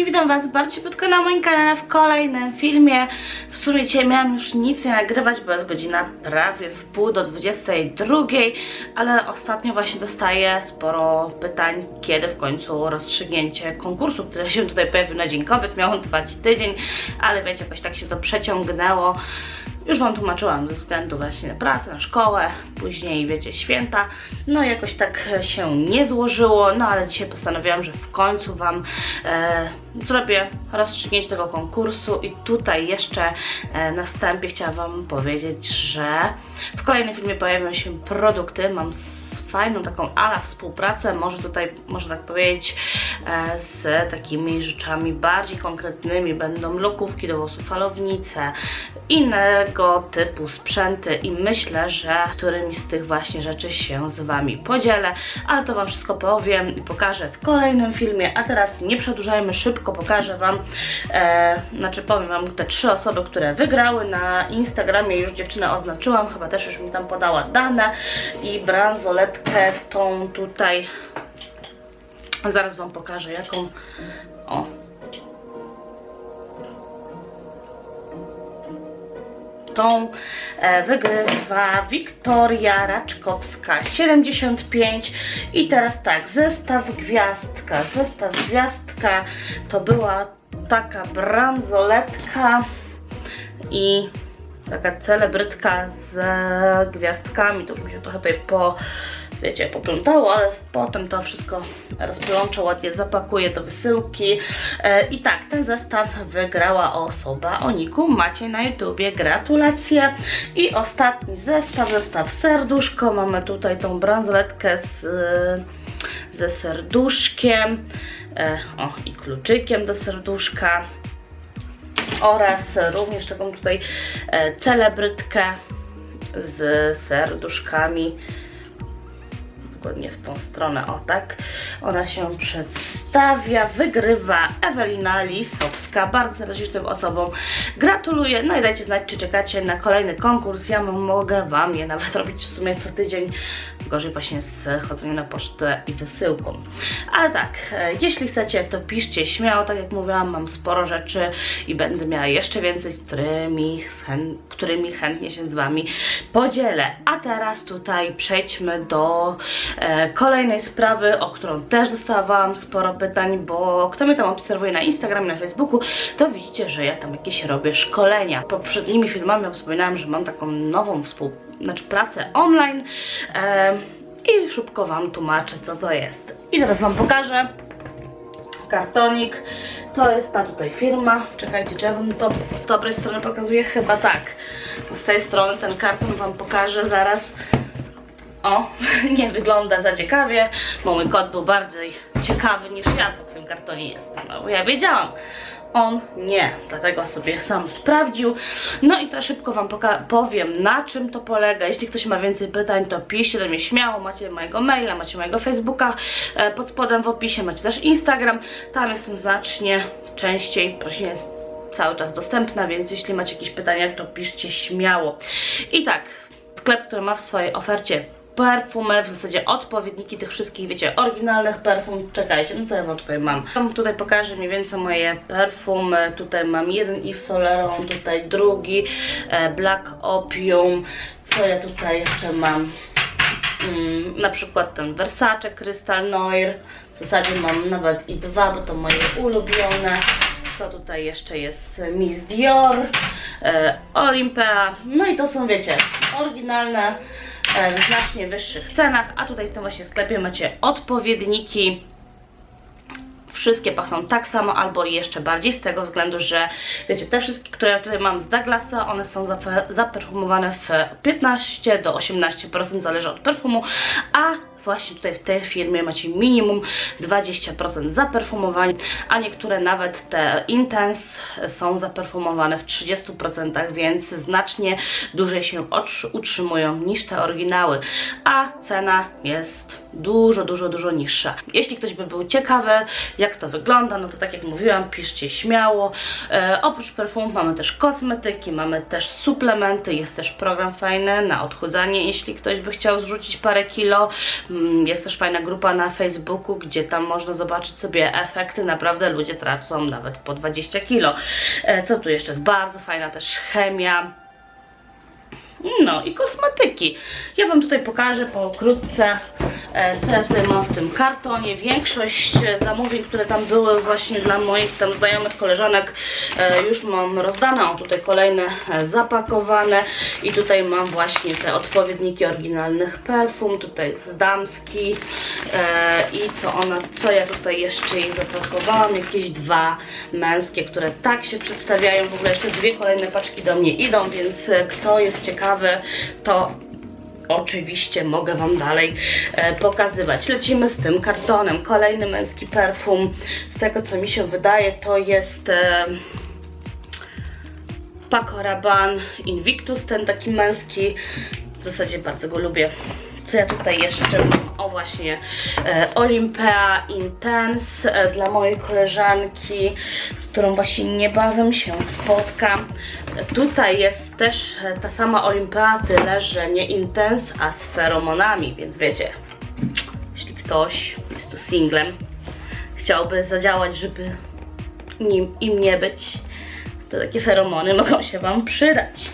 kochani, witam was bardzo szybko na moim kanale w kolejnym filmie. W sumie dzisiaj miałam już nic nie nagrywać, bo jest godzina prawie w pół do 22, ale ostatnio właśnie dostaję sporo pytań, kiedy w końcu rozstrzygnięcie konkursu, który się tutaj pojawił na Dzień Kobiet, miało trwać tydzień, ale wiecie, jakoś tak się to przeciągnęło. Już Wam tłumaczyłam ze względu właśnie na pracę, na szkołę, później wiecie, święta. No jakoś tak się nie złożyło, no ale dzisiaj postanowiłam, że w końcu Wam e, zrobię rozstrzygnięcie tego konkursu i tutaj jeszcze e, na wstępie chciałam Wam powiedzieć, że w kolejnym filmie pojawią się produkty, mam fajną taką ala współpracę, może tutaj, można tak powiedzieć, e, z takimi rzeczami bardziej konkretnymi. Będą lokówki do włosów, falownice, innego typu sprzęty i myślę, że którymi z tych właśnie rzeczy się z Wami podzielę, ale to Wam wszystko powiem i pokażę w kolejnym filmie, a teraz nie przedłużajmy, szybko pokażę Wam, e, znaczy powiem Wam te trzy osoby, które wygrały na Instagramie, już dziewczynę oznaczyłam, chyba też już mi tam podała dane. I bransoletkę tą tutaj, zaraz Wam pokażę jaką, o, tą e, wygrywa Wiktoria Raczkowska 75 i teraz tak, zestaw gwiazdka, zestaw gwiazdka to była taka bransoletka i taka celebrytka z gwiazdkami, to już mi się trochę tutaj po wiecie, poplątało, ale potem to wszystko rozplączę, ładnie zapakuję do wysyłki. E, I tak, ten zestaw wygrała osoba o niku macie na YouTubie. Gratulacje. I ostatni zestaw, zestaw serduszko. Mamy tutaj tą bransoletkę z, e, ze serduszkiem. E, o, i kluczykiem do serduszka. Oraz również taką tutaj celebrytkę z serduszkami dokładnie w tą stronę, o tak. Ona się przedstawia, wygrywa Ewelina Lisowska, bardzo serdecznie tym osobom gratuluję, no i dajcie znać, czy czekacie na kolejny konkurs, ja mogę Wam je nawet robić w sumie co tydzień, gorzej właśnie z chodzeniem na pocztę i wysyłką. Ale tak, e, jeśli chcecie, to piszcie śmiało, tak jak mówiłam, mam sporo rzeczy i będę miała jeszcze więcej, z którymi, którymi chętnie się z Wami podzielę. A teraz tutaj przejdźmy do kolejnej sprawy, o którą też dostawałam sporo pytań, bo kto mnie tam obserwuje na Instagramie, na Facebooku, to widzicie, że ja tam jakieś robię szkolenia. Poprzednimi filmami wspominałam, że mam taką nową współ, znaczy pracę online e, i szybko Wam tłumaczę, co to jest. I teraz Wam pokażę kartonik. To jest ta tutaj firma. Czekajcie, czy ja wam to z dobrej strony pokazuję? Chyba tak. Z tej strony ten karton wam pokażę zaraz. O, nie wygląda za ciekawie, bo mój kot był bardziej ciekawy niż ja, co w tym kartonie jest. No, bo ja wiedziałam. On nie, dlatego sobie sam sprawdził. No i to szybko Wam powiem, na czym to polega. Jeśli ktoś ma więcej pytań, to piszcie do mnie śmiało. Macie mojego maila, macie mojego Facebooka, e, pod spodem w opisie macie też Instagram. Tam jestem znacznie częściej, właśnie cały czas dostępna, więc jeśli macie jakieś pytania, to piszcie śmiało. I tak, sklep, który ma w swojej ofercie perfumy, w zasadzie odpowiedniki tych wszystkich, wiecie, oryginalnych perfum. Czekajcie, no co ja wam tutaj mam? Wam tutaj pokażę mniej więcej moje perfumy. Tutaj mam jeden Yves Laurent, tutaj drugi e, Black Opium. Co ja tutaj jeszcze mam? Mm, na przykład ten Versace Crystal Noir. W zasadzie mam nawet i dwa, bo to moje ulubione. Co tutaj jeszcze jest? Miss Dior, e, Olympea. No i to są, wiecie, oryginalne w znacznie wyższych cenach. A tutaj w tym właśnie sklepie macie odpowiedniki. Wszystkie pachną tak samo albo jeszcze bardziej z tego względu, że wiecie, te wszystkie, które ja tutaj mam z Douglasa, one są zaperfumowane w 15 do 18%, zależy od perfumu, a właśnie tutaj w tej firmie macie minimum 20% zaperfumowań, a niektóre nawet te Intense są zaperfumowane w 30%, więc znacznie dłużej się utrzymują niż te oryginały, a cena jest dużo, dużo, dużo niższa. Jeśli ktoś by był ciekawy, jak to wygląda, no to tak jak mówiłam, piszcie śmiało. E, oprócz perfumów mamy też kosmetyki, mamy też suplementy, jest też program fajny na odchudzanie, jeśli ktoś by chciał zrzucić parę kilo. Mm, Jest też fajna grupa na Facebooku, gdzie tam można zobaczyć sobie efekty. Naprawdę ludzie tracą nawet po 20 kilo. E, Co tu jeszcze jest? Bardzo fajna też chemia. No i kosmetyki. Ja Wam tutaj pokażę pokrótce, e, co ja tutaj mam w tym kartonie. Większość e, zamówień, które tam były właśnie dla moich tam znajomych koleżanek e, już mam rozdane. O, tutaj kolejne zapakowane i tutaj mam właśnie te odpowiedniki oryginalnych perfum. Tutaj z damski i co ona, co ja tutaj jeszcze jej zapakowałam. Jakieś dwa męskie, które tak się przedstawiają. W ogóle jeszcze dwie kolejne paczki do mnie idą, więc kto jest ciekawy, to oczywiście mogę Wam dalej e, pokazywać. Lecimy z tym kartonem. Kolejny męski perfum. Z tego co mi się wydaje, to jest e, Paco Rabanne Invictus, ten taki męski. W zasadzie bardzo go lubię. Co ja tutaj jeszcze mam? O właśnie e, Olympea Intense e, dla mojej koleżanki, z którą właśnie niebawem się spotkam. E, tutaj jest też e, ta sama Olympea, tyle że nie Intense, a z feromonami, więc wiecie, jeśli ktoś jest tu singlem, chciałby zadziałać, żeby nim, im nie być, to takie feromony mogą się Wam przydać.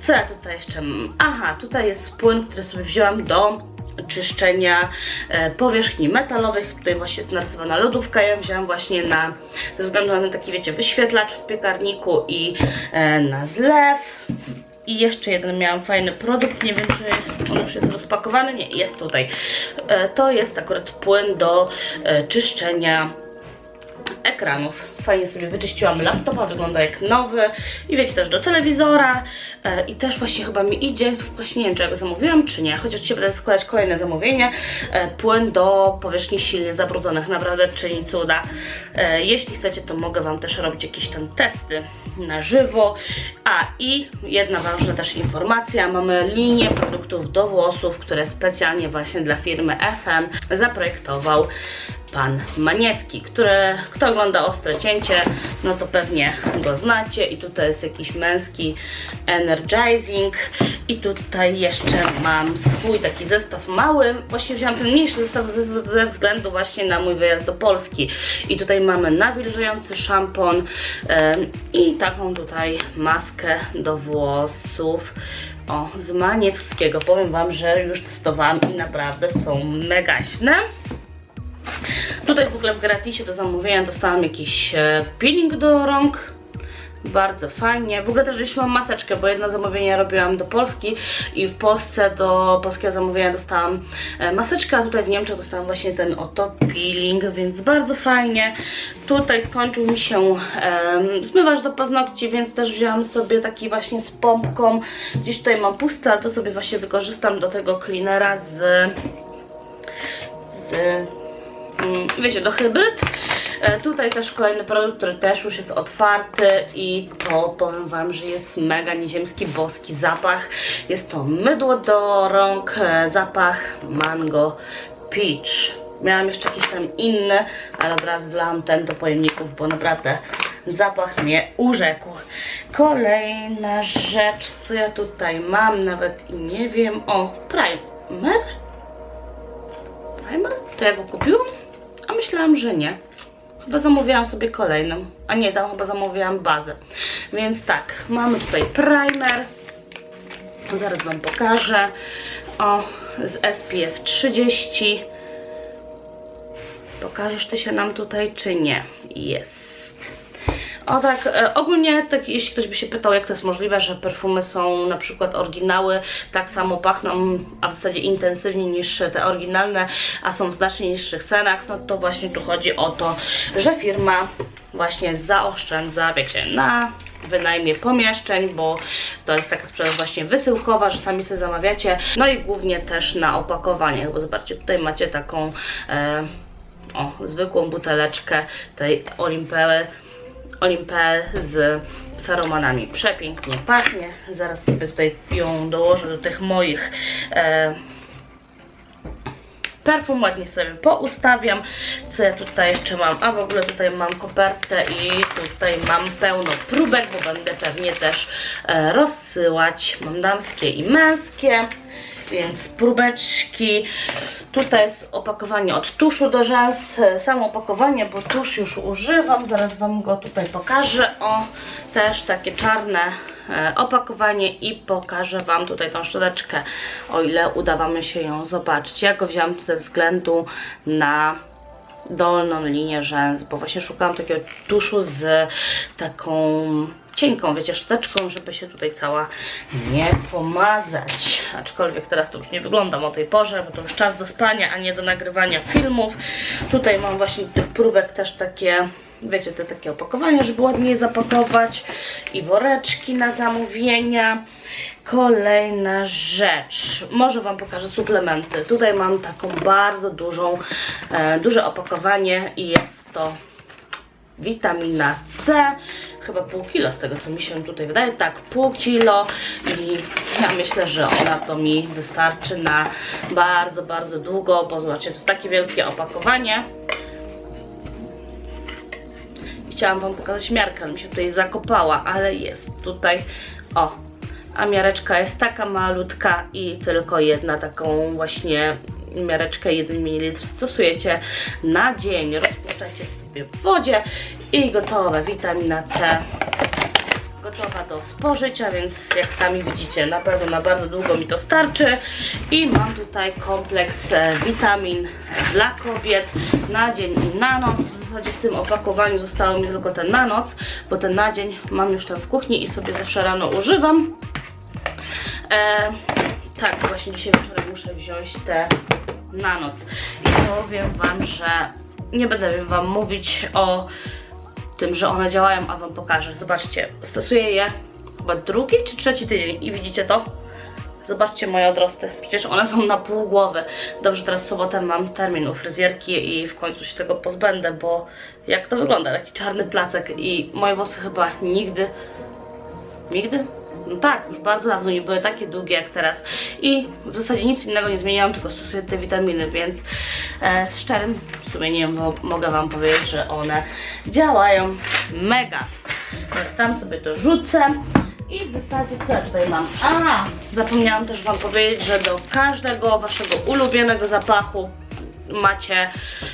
Co ja tutaj jeszcze mam? Aha, tutaj jest płyn, który sobie wzięłam do czyszczenia e, powierzchni metalowych. Tutaj właśnie jest narysowana lodówka. Ja ją wzięłam właśnie na, ze względu na taki, wiecie, wyświetlacz w piekarniku i e, na zlew. I jeszcze jeden miałam fajny produkt, nie wiem czy on już jest rozpakowany, nie, jest tutaj. E, to jest akurat płyn do czyszczenia ekranów. Fajnie sobie wyczyściłam laptopa, wygląda jak nowy i wiecie też do telewizora e, i też właśnie chyba mi idzie, właśnie nie wiem czy ja go zamówiłam czy nie, chociaż dzisiaj będę składać kolejne zamówienie, e, płyn do powierzchni silnie zabrudzonych, naprawdę czyni cuda. E, jeśli chcecie to mogę Wam też robić jakieś tam testy na żywo. A i jedna ważna też informacja, mamy linię produktów do włosów, które specjalnie właśnie dla firmy FM zaprojektował pan Manieski, który, kto ogląda Ostre Cięcie, no to pewnie go znacie i tutaj jest jakiś męski energizing i tutaj jeszcze mam swój taki zestaw mały, właśnie wziąłam ten mniejszy zestaw ze, ze względu właśnie na mój wyjazd do Polski i tutaj mamy nawilżający szampon em, i taką tutaj maskę do włosów o, z Maniewskiego. Powiem Wam, że już testowałam i naprawdę są megaśne. Tutaj w ogóle w gratisie do zamówienia dostałam jakiś e, peeling do rąk. Bardzo fajnie. W ogóle też jeśli mam maseczkę, bo jedno zamówienie robiłam do Polski i w Polsce do polskiego zamówienia dostałam e, maseczkę, a tutaj w Niemczech dostałam właśnie ten oto peeling, więc bardzo fajnie. Tutaj skończył mi się em, zmywacz do paznokci, więc też wzięłam sobie taki właśnie z pompką. Gdzieś tutaj mam pusty, ale to sobie właśnie wykorzystam do tego cleanera z... z wiecie, do hybryd. E, tutaj też kolejny produkt, który też już jest otwarty i to powiem Wam, że jest mega nieziemski, boski zapach. Jest to mydło do rąk, e, zapach mango peach. Miałam jeszcze jakiś tam inny, ale od razu wlałam ten do pojemników, bo naprawdę zapach mnie urzekł. Kolejna rzecz, co ja tutaj mam, nawet i nie wiem. O, primer? Primer? To ja go kupiłam? Myślałam, że nie. Chyba zamówiłam sobie kolejną. A nie, tam chyba zamówiłam bazę. Więc tak, mamy tutaj primer. Zaraz Wam pokażę. O, z SPF 30. Pokażesz Ty się nam tutaj, czy nie? Jest. O tak, e, ogólnie tak, jeśli ktoś by się pytał, jak to jest możliwe, że perfumy są na przykład oryginały, tak samo pachną, a w zasadzie intensywniej niż te oryginalne, a są w znacznie niższych cenach, no to właśnie tu chodzi o to, że firma właśnie zaoszczędza, wiecie, na wynajmie pomieszczeń, bo to jest taka sprzedaż właśnie wysyłkowa, że sami sobie zamawiacie, no i głównie też na opakowaniach, bo zobaczcie, tutaj macie taką e, o, zwykłą buteleczkę tej Olimpely Olimpel z feromonami. Przepięknie pachnie. Zaraz sobie tutaj ją dołożę do tych moich e, perfum. Ładnie sobie poustawiam. Co ja tutaj jeszcze mam? A w ogóle tutaj mam kopertę i tutaj mam pełno próbek, bo będę pewnie też e, rozsyłać. Mam damskie i męskie. Więc próbeczki. Tutaj jest opakowanie od tuszu do rzęs. Samo opakowanie, bo tusz już używam. Zaraz Wam go tutaj pokażę. O, też takie czarne e, opakowanie i pokażę Wam tutaj tą szczoteczkę, o ile uda Wam się ją zobaczyć. Ja go wziąłam ze względu na dolną linię rzęs, bo właśnie szukałam takiego tuszu z taką cienką, wiecie, szczoteczką, żeby się tutaj cała nie pomazać. Aczkolwiek teraz to już nie wyglądam o tej porze, bo to już czas do spania, a nie do nagrywania filmów. Tutaj mam właśnie tych próbek też takie, wiecie, te takie opakowania, żeby ładniej zapakować i woreczki na zamówienia. Kolejna rzecz, może Wam pokażę suplementy. Tutaj mam taką bardzo dużą, e, duże opakowanie i jest to witamina C, chyba pół kilo z tego co mi się tutaj wydaje, tak pół kilo i ja myślę, że ona to mi wystarczy na bardzo, bardzo długo, bo zobaczcie, to jest takie wielkie opakowanie. Chciałam Wam pokazać miarkę, ale mi się tutaj zakopała, ale jest tutaj, o, a miareczka jest taka malutka i tylko jedna taką właśnie miareczkę 1 ml stosujecie na dzień. Rozpuszczajcie sobie w wodzie i gotowe. Witamina C gotowa do spożycia, więc jak sami widzicie, na pewno na bardzo długo mi to starczy. I mam tutaj kompleks e, witamin dla kobiet na dzień i na noc. W zasadzie w tym opakowaniu zostało mi tylko ten na noc, bo ten na dzień mam już ten w kuchni i sobie zawsze rano używam. E, tak, właśnie dzisiaj wieczorem muszę wziąć te na noc. I powiem Wam, że nie będę Wam mówić o tym, że one działają, a Wam pokażę. Zobaczcie, stosuję je chyba drugi czy trzeci tydzień i widzicie to? Zobaczcie moje odrosty. Przecież one są na pół głowy. Dobrze, teraz w sobotę mam termin u fryzjerki i w końcu się tego pozbędę, bo jak to wygląda? Taki czarny placek i moje włosy chyba nigdy Nigdy? No tak, już bardzo dawno nie były takie długie jak teraz. I w zasadzie nic innego nie zmieniałam, tylko stosuję te witaminy, więc e, z szczerym sumieniem mo- mogę Wam powiedzieć, że one działają mega. Tam sobie to rzucę. I w zasadzie co tutaj mam? A, zapomniałam też Wam powiedzieć, że do każdego Waszego ulubionego zapachu macie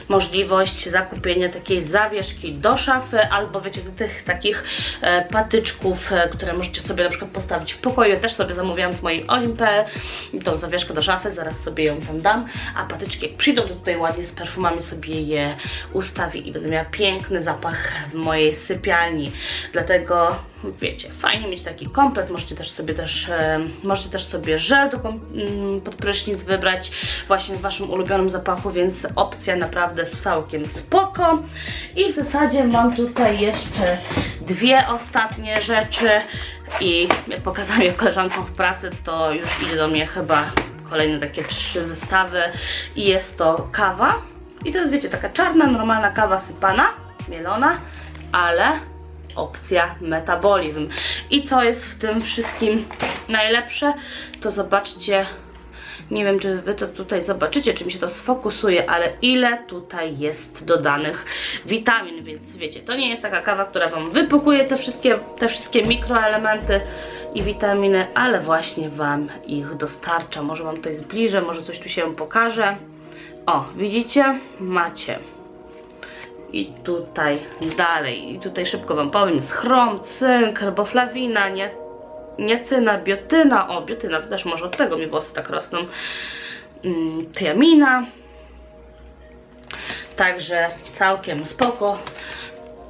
możliwość zakupienia takiej zawieszki do szafy albo wiecie, tych takich e, patyczków, e, które możecie sobie na przykład postawić w pokoju. Ja też sobie zamówiłam z mojej Olimpe tą zawieszkę do szafy, zaraz sobie ją tam dam, a patyczki jak przyjdą, to tutaj ładnie z perfumami sobie je ustawię i będę miała piękny zapach w mojej sypialni. Dlatego wiecie, fajnie mieć taki komplet, możecie też sobie też, e, możecie też sobie żel do, mm, pod prysznic wybrać właśnie w waszym ulubionym zapachu, więc opcja naprawdę całkiem spoko. I w zasadzie mam tutaj jeszcze dwie ostatnie rzeczy i jak pokazałam je koleżankom w pracy, to już idzie do mnie chyba kolejne takie trzy zestawy i jest to kawa. I to jest wiecie, taka czarna, normalna kawa sypana, mielona, ale opcja metabolizm. I co jest w tym wszystkim najlepsze, to zobaczcie, nie wiem czy wy to tutaj zobaczycie, czy mi się to sfokusuje, ale ile tutaj jest dodanych witamin, więc wiecie, to nie jest taka kawa, która wam wypukuje te wszystkie, te wszystkie mikroelementy i witaminy, ale właśnie wam ich dostarcza. Może wam tutaj zbliżę, może coś tu się pokaże. O, widzicie? Macie i tutaj dalej, i tutaj szybko Wam powiem, schrom, cynk, riboflawina, nie, niacyna, biotyna, o biotyna to też może od tego mi włosy tak rosną, mm, tiamina, także całkiem spoko.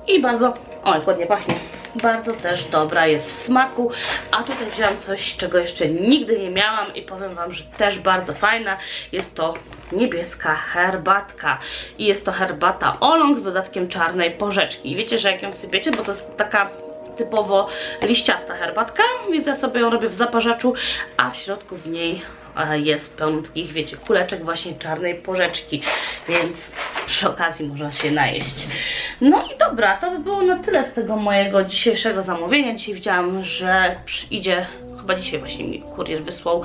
I bardzo, o ładnie pachnie, bardzo też dobra jest w smaku, a tutaj wziąłam coś, czego jeszcze nigdy nie miałam i powiem Wam, że też bardzo fajna, jest to niebieska herbatka. I jest to herbata olong z dodatkiem czarnej porzeczki. I wiecie, że jak ją wsypiecie, bo to jest taka typowo liściasta herbatka, więc ja sobie ją robię w zaparzaczu, a w środku w niej jest pełno takich, wiecie, kuleczek właśnie czarnej porzeczki, więc przy okazji można się najeść. No i dobra, to by było na tyle z tego mojego dzisiejszego zamówienia. Dzisiaj widziałam, że przyjdzie, chyba dzisiaj właśnie mi kurier wysłał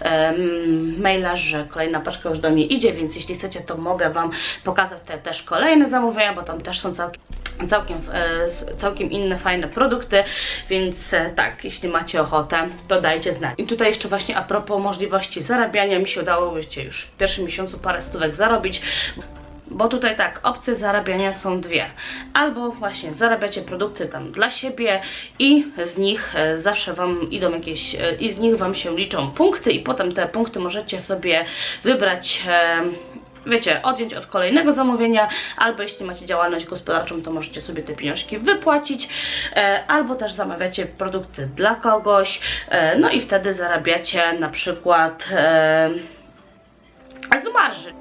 em, maila, że kolejna paczka już do mnie idzie, więc jeśli chcecie, to mogę Wam pokazać te też kolejne zamówienia, bo tam też są całkiem całkiem, e, całkiem inne, fajne produkty, więc e, tak, jeśli macie ochotę, to dajcie znać. I tutaj jeszcze właśnie a propos możliwości zarabiania, mi się udało, wiecie, już w pierwszym miesiącu parę stówek zarobić, bo tutaj tak, opcje zarabiania są dwie. Albo właśnie zarabiacie produkty tam dla siebie i z nich e, zawsze Wam idą jakieś, i z nich Wam się liczą punkty i potem te punkty możecie sobie wybrać wiecie, odjąć od kolejnego zamówienia, albo jeśli macie działalność gospodarczą, to możecie sobie te pieniążki wypłacić, e, albo też zamawiacie produkty dla kogoś, e, no i wtedy zarabiacie na przykład e, z marży.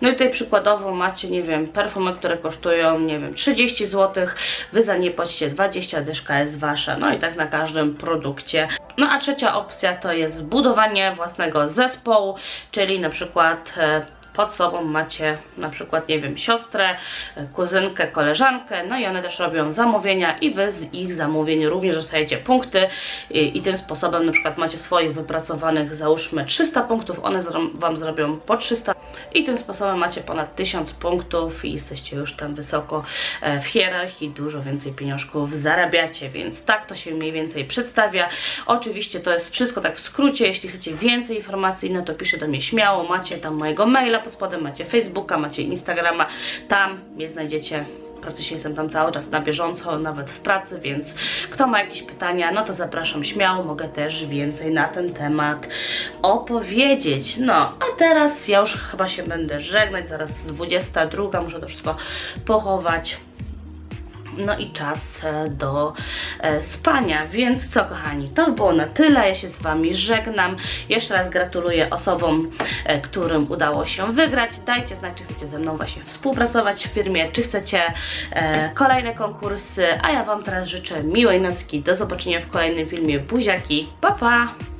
No i tutaj przykładowo macie, nie wiem, perfumy, które kosztują, nie wiem, 30 zł, wy za nie płacicie 20, dyszka jest wasza, no i tak na każdym produkcie. No a trzecia opcja to jest budowanie własnego zespołu, czyli na przykład e, pod sobą macie na przykład, nie wiem, siostrę, e, kuzynkę, koleżankę, no i one też robią zamówienia i wy z ich zamówień również dostajecie punkty. I, i tym sposobem na przykład macie swoich wypracowanych, załóżmy 300 punktów, one Wam zrobią po 300 i tym sposobem macie ponad 1000 punktów i jesteście już tam wysoko e, w hierarchii, dużo więcej pieniążków zarabiacie, więc tak to się mniej więcej przedstawia. Oczywiście to jest wszystko tak w skrócie, jeśli chcecie więcej informacji, no to piszę do mnie śmiało, macie tam mojego maila pod spodem, macie Facebooka, macie Instagrama, tam mnie znajdziecie praktycznie jestem tam cały czas na bieżąco, nawet w pracy, więc kto ma jakieś pytania, no to zapraszam śmiało, mogę też więcej na ten temat opowiedzieć. No, a teraz ja już chyba się będę żegnać, zaraz 22, muszę to wszystko pochować. No i czas e, do e, spania. Więc co, kochani, to było na tyle. Ja się z Wami żegnam. Jeszcze raz gratuluję osobom, e, którym udało się wygrać. Dajcie znać, czy chcecie ze mną właśnie współpracować w firmie, czy chcecie kolejne konkursy. A ja Wam teraz życzę miłej nocki. Do zobaczenia w kolejnym filmie. Buziaki. Pa, pa!